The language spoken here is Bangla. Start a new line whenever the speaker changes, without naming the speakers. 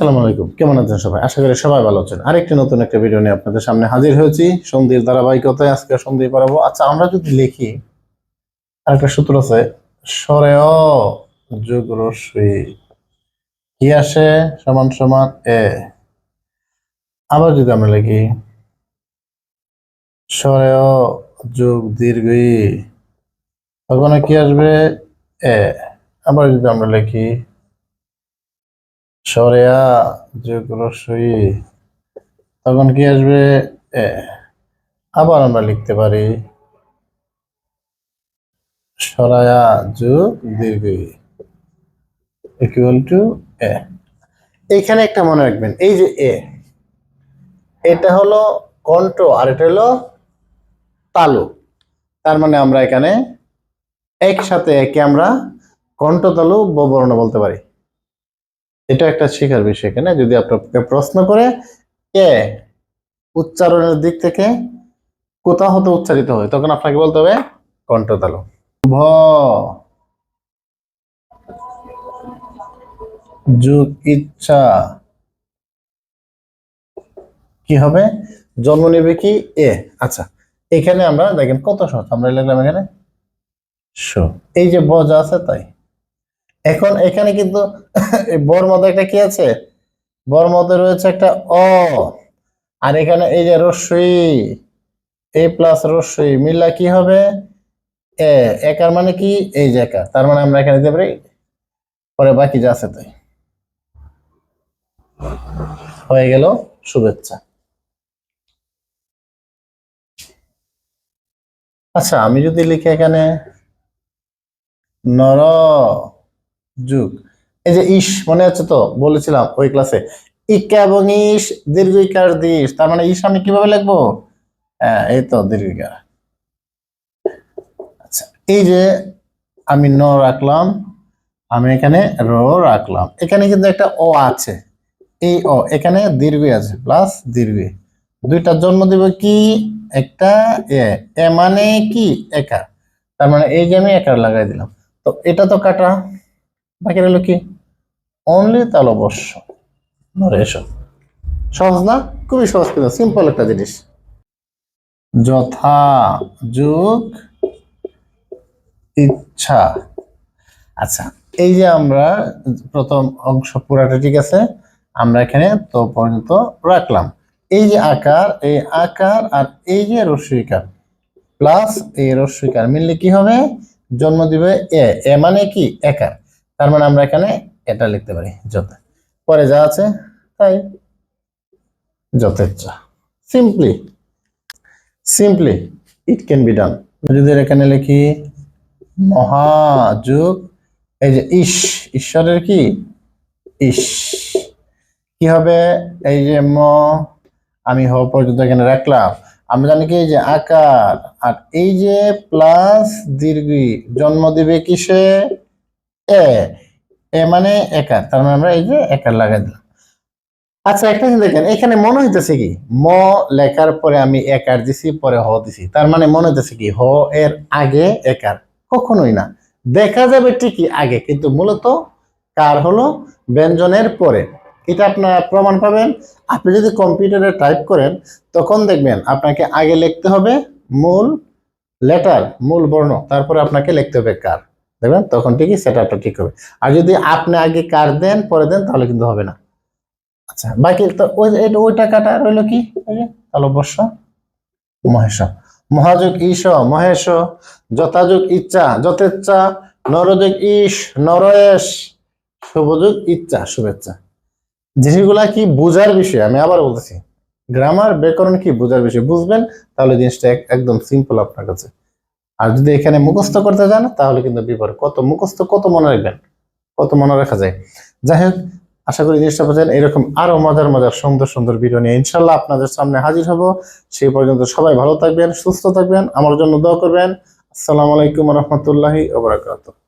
আসসালামু আলাইকুম। কেমন আছেন সবাই? আশা করি সবাই ভালো আছেন। আরেকটি নতুন একটা ভিডিও নিয়ে আপনাদের সামনে হাজির হয়েছি। সন্ধির ধারাবাহিকতায় আজকে সন্ধি পারাবো আচ্ছা আমরা যদি লিখি আরেকটা সূত্র আছে সরে যোগ রশ্মি কি আসে? সমান সমান এ। আবার যদি আমরা লিখি সরে যোগ দীর্ঘ ই, তখন কি আসবে? এ। আবার যদি আমরা লিখি সরেয়া যোগ রসই তখন কি আসবে? এ, আবার আমরা লিখতে পারি সরায়া যোগ দীর্ঘ ইকুয়াল টু এ এইখানে একটা মনে রাখবেন, এই যে এ এটা হলো কণ্ঠ আর এটা হলো তালু। তার মানে আমরা এখানে একসাথে একে আমরা কণ্ঠ তালু বর্ণ বলতে পারি। এটা একটা শেখার বিষয় এখানে যদি আপনাকে প্রশ্ন করে কে উচ্চারণের দিক থেকে কোথাও হতে উচ্চারিত হয়, তখন আপনাকে বলতে হবে কণ্ঠতালু। ভ ইচ্ছা। কি হবে? জন্ম নেবে কি? এ। আচ্ছা এখানে আমরা দেখেন কত সহজ। আমরা লিখলাম এখানে এই যে ব যা আছে তাই। এখন এখানে কিন্তু বর মধ্যে একটা কি আছে? বর মধ্যে রয়েছে একটা অ। আর এখানে এই যে রস্যই এ প্লাস রস্যই মিললা কি হবে? এ, একার মানে কি? এই যে একার। তার মানে আমরা এখানে দিতে পারি, পরে বাকি যা আছে তাই। হয়ে গেল শুভেচ্ছা। আচ্ছা আমি যদি লিখি এখানে, নর যুগ। এই যে ইস মনে আছে তো? বলেছিলাম ওই ক্লাসে ইকা এবং ইস দীর্ঘ ইকার দিস তার মানে ইস আমি কীভাবে লিখব? হ্যাঁ এই তো দীর্ঘ ইকার আচ্ছা এই যে আমি ন রাখলাম, আমি এখানে র রাখলাম। এখানে কিন্তু একটা ও আছে। এই ও এখানে দীর্ঘ আছে প্লাস দীর্ঘ। দুইটার জন্ম দিব কি? একটা, এ। এ মানে কি? একা। তার মানে এই যে আমি একার লাগাই দিলাম। তো এটা তো কাটা। বাকি রইল কি? অনলি তালবস্য নরেশ সহজ না? খুবই সহজ কিন্তু সিম্পল একটা জিনিস। যথা যুগ ইচ্ছা। আচ্ছা এই যে আমরা প্রথম অংশ পুরাটা, ঠিক আছে? আমরা এখানে তো পর্যন্ত রাখলাম। এই যে আকার, এই আকার আর এই যে রস্বইকার প্লাস এই রস্বইকার মিললে কি হবে? জন্ম দিবে এ। এ মানে কি? একার। তার মানে আমরা এখানে এটা লিখতে পারি, যত। পরে যা আছে, তাই যথেচ্ছা simply simply it can be done যদি এখানে লিখি, মহাযুগ, এই যে ইস, ঈশ্বরের কি? ইস। কি হবে? এই যে ম, আমি হ পর্যন্ত এখানে রাখলাম। আমরা জানি কি? এই যে আকার। আর এই যে প্লাস দীর্ঘ, জন্ম দিবে কিসে? এ এ মানে একার, তার মানে আমরা এই যে একার লাগাই দিলাম। আচ্ছা একটা জিনিস দেখেন, এখানে মনে হইতেছে কি, ম লেখার পরে আমি একার দিছি, পরে হ দিছি, তার মানে মনে হইতেছে কি, হ এর আগে একার, কখনোই না। দেখা যাবে ঠিকই আগে, কিন্তু মূলত কার হলো? ব্যঞ্জনের পরে। এটা আপনারা প্রমাণ পাবেন। আপনি যদি কম্পিউটারে টাইপ করেন, তখন দেখবেন আপনাকে আগে লিখতে হবে মূল লেটার, মূল বর্ণ, তারপরে আপনাকে লিখতে হবে কার। দেখবেন, তখন ঠিকই সেটাটা ঠিক হবে। আর যদি আপনি আগে কার দেন, পরে দেন, তাহলে কিন্তু হবে না। আচ্ছা বাকি তো ওই ওই টাকাটা রইল কি? ওই যে তালব্যস্য মহেশ মহাযোগ ঈশ, মহেশ, যথাযোগ ইচ্ছা, যথেচ্ছা, নরযোগ ঈশ নরয়েশ শুভযোগ ইচ্ছা, শুভেচ্ছা। জিনিসগুলা কি বুঝার বিষয়? আমি আবার বলতেছি গ্রামার ব্যাকরণ কি বুঝার বিষয়? বুঝবেন, তাহলে জিনিসটা একদম সিম্পল আপনার কাছে। আর যদি এখানে মুখস্থ করতে যান তাহলে কিন্তু বিপরীত। কত মুখস্থ, কত মনে রাখবেন, কত মনে রাখা যায়। যাই হোক, আশা করি জিনিসটা বোঝেন, এরকম আরও মজার মজার সুন্দর সুন্দর ভিডিও নিয়ে ইনশাল্লাহ আপনাদের সামনে হাজির হব। সেই পর্যন্ত সবাই ভালো থাকবেন, সুস্থ থাকবেন, আমার জন্য দোয়া করবেন। আসসালামু আলাইকুম রহমতুল্লাহি ওবরাকাতুহ